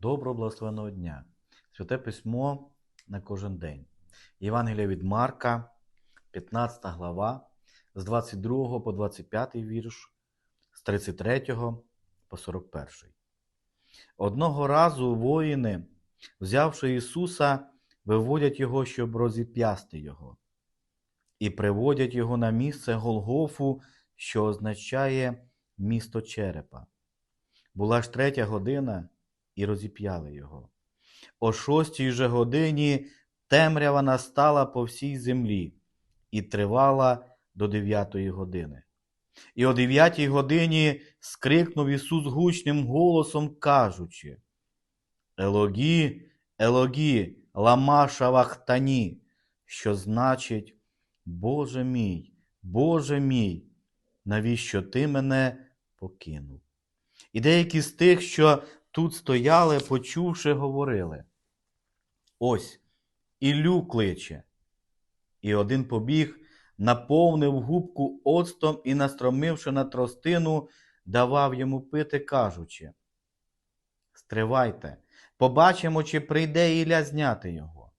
Доброго благословеного дня. Святе письмо на кожен день. Євангелія від Марка, 15 глава, з 22 по 25 вірш, з 33 по 41. Одного разу воїни, взявши Ісуса, виводять його, щоб розіп'ясти його, і приводять його на місце Голгофу, що означає місто черепа. Була ж третя година, і розіп'яли його. О шостій же годині темрява настала по всій землі і тривала до дев'ятої години. І о дев'ятій годині скрикнув Ісус гучним голосом, кажучи: Елогі, Елогі, лама шавахтані, що значить, Боже мій, Боже мій, навіщо ти мене покинув? І деякі з тих, що тут стояли, почувши, говорили: Ось, Іллю кличе. І один побіг, наповнив губку оцтом і, настромивши на тростину, давав йому пити, кажучи: Стривайте, побачимо, чи прийде Ілля зняти його.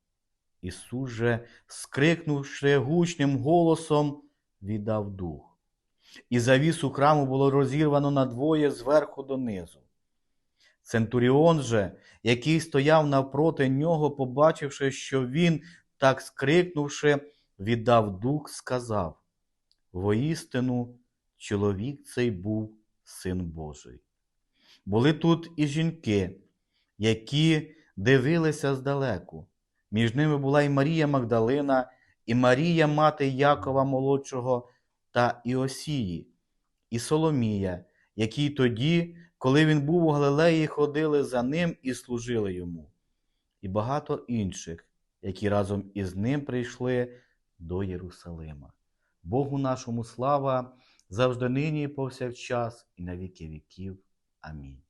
Ісус же, скрикнувши гучним голосом, віддав дух. І завісу храму було розірвано надвоє зверху донизу. Центуріон же, який стояв навпроти нього, побачивши, що він, так скрикнувши, віддав дух, сказав: Воістину, чоловік цей був син Божий. Були тут і жінки, які дивилися здалеку. Між ними була і Марія Магдалина, і Марія, мати Якова молодшого та Іосії, і Соломія, які тоді, коли він був у Галилеї, ходили за ним і служили йому, і багато інших, які разом із ним прийшли до Єрусалима. Богу нашому слава завжди нині і повсякчас, і на віки віків. Амінь.